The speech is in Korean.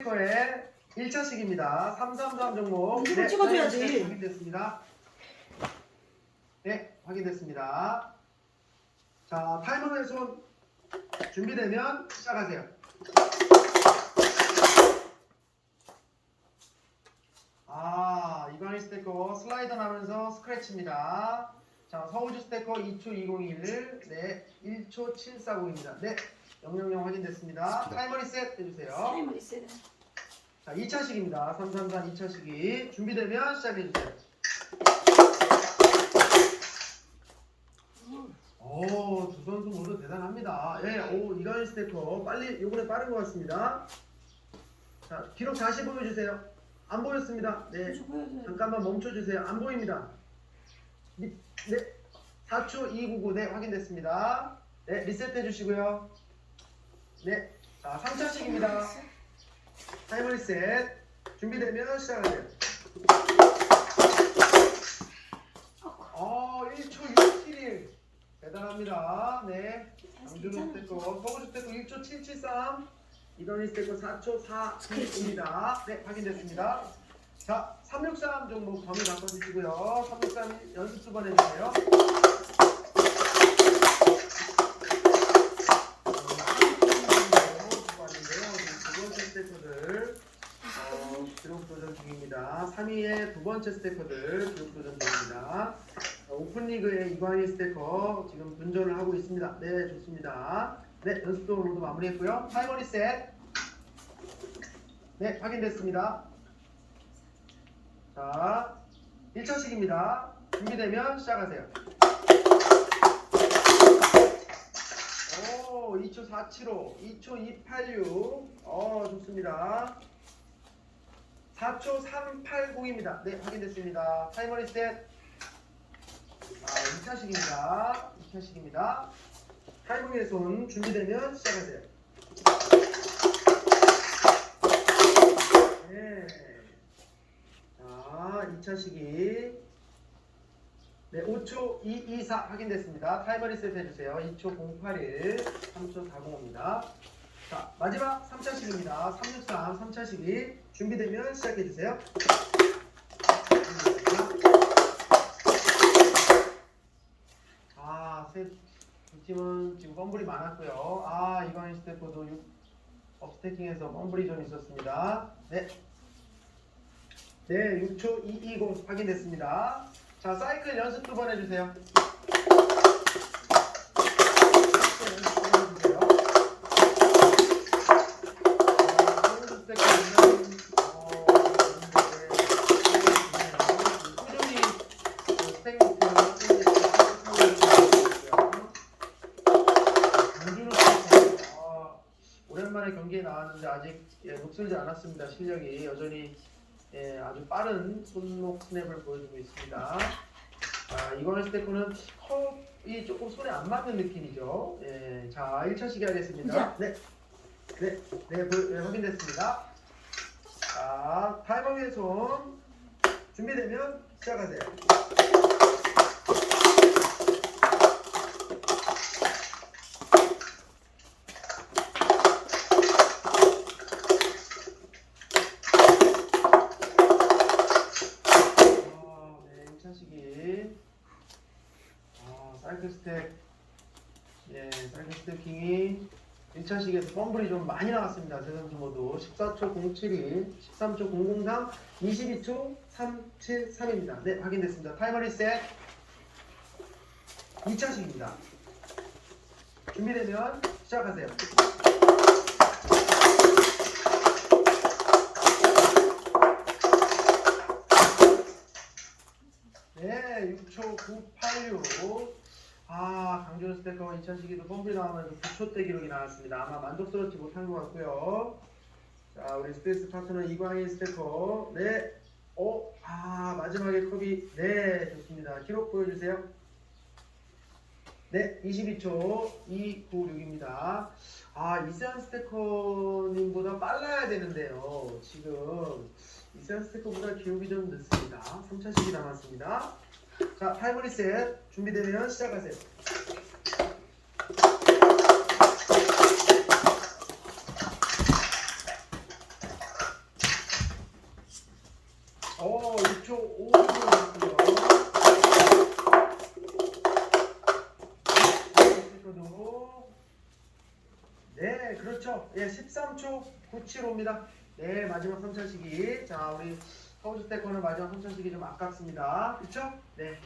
스티커의 1차식입니다. 3333 종목. 이거 찍어줘야지. 네, 확인됐습니다. 네, 확인됐습니다. 자, 타이머의 손 준비되면 시작하세요. 아, 이광희 스티커 슬라이더 나면서 스크래치입니다. 자, 서우주 스티커 2초 2021, 네, 1초 740입니다. 네, 000 확인됐습니다. 타이머 리 셋 해주세요. 타이머 리셋. 자, 2차식입니다. 333 2차식이 준비되면 시작해주세요. 오, 두 선수 모두 대단합니다. 예, 오, 이가인 스테커 빨리, 요번에 빠른 것 같습니다. 자, 기록 다시 보여주세요. 안 보였습니다. 네. 잠깐만 멈춰주세요. 안 보입니다. 리, 네, 4초 299, 네, 확인됐습니다. 네, 리셋해 주시고요. 네, 자, 3차식입니다. 타이머 리셋 준비되면 시작하세요. 어, 1초 671 대단합니다. 네, 강준호 스테커, 서구주 스테커 1초 773 이건희 스테커 4초 4입니다. 네, 확인됐습니다. 자, 363 종목 범위 바꿔주시고요. 363 연습 두번 해주세요. 두 번째 스테커들 어, 기록 도전 중입니다. 3위의 두 번째 스테커들 기록 도전 중입니다. 어, 오픈리그의 이관희 스테커 지금 분전을 하고 있습니다. 네, 좋습니다. 네, 연습도 모두 마무리했고요. 타이머 리 셋. 네, 확인됐습니다. 자, 1차식입니다. 준비되면 시작하세요. 오, 2초 475, 2초 286. 어, 좋습니다. 4초 380입니다. 네, 확인됐습니다. 타이머 리셋. 아, 2차식입니다. 2차식입니다. 타이머의 손 준비되면 시작하세요. 네. 자, 2차식이 네, 5초 224 확인됐습니다. 타이머 리셋 해주세요. 2초 081, 3초 405입니다. 자, 마지막 3차식입니다. 363, 3차식이 준비되면 시작해주세요. 아, 세, 두 팀은 지금 펌블이 많았고요. 아, 이광희 스태프도 6, 업스태킹에서 펌블이 좀 있었습니다. 네. 네, 6초 220 확인됐습니다. 자, 사이클 연습 두 번 해주세요. 오랜만에 경기에 나왔는데 아직 예, 녹슬지 않았습니다. 실력이 여전히 예, 아주 빠른 손목 스냅을 보여주고 있습니다. 아, 이광현 스태프는 컵이 조금 손에 안 맞는 느낌이죠. 예, 자, 1차 시기 하겠습니다. 네. 네, 네, 보- 네, 확인됐습니다. 자, 타이머 위에 손 준비되면 시작하세요. 아, 사이클 스택. 예, 사이클 스태킹이 1차 시기에서 펌블이 좀 많이 나왔습니다. 세 선수 모두. 14초 071, 13초 003, 22초 373입니다. 네, 확인됐습니다. 타이머 리셋. 2차 시기입니다. 준비되면 시작하세요. 네, 6초 986. 아, 강준호 스태커 2000시기도 펌블이 나오면서 9초 대 기록이 나왔습니다. 아마 만족스럽지 못한 것 같고요. 자, 우리 스페이스 파트너 이광희 스태커. 네. 어, 아, 마지막에 컵이. 네, 좋습니다. 기록 보여주세요. 네, 22초 296입니다. 아, 이세안 스태커님보다 빨라야 되는데요. 지금 이세안 스태커보다 기록이 좀 늦습니다. 3차식이 남았습니다. 자, 타이머 리셋 준비되면 시작하세요. 어, 6초 5초 남았고요. 네, 그렇죠. 예, 13초 97호입니다. 네, 마지막 3차 시기. 자, 우리 마지막 3차 시기 좀 아깝습니다. 그렇죠? 네.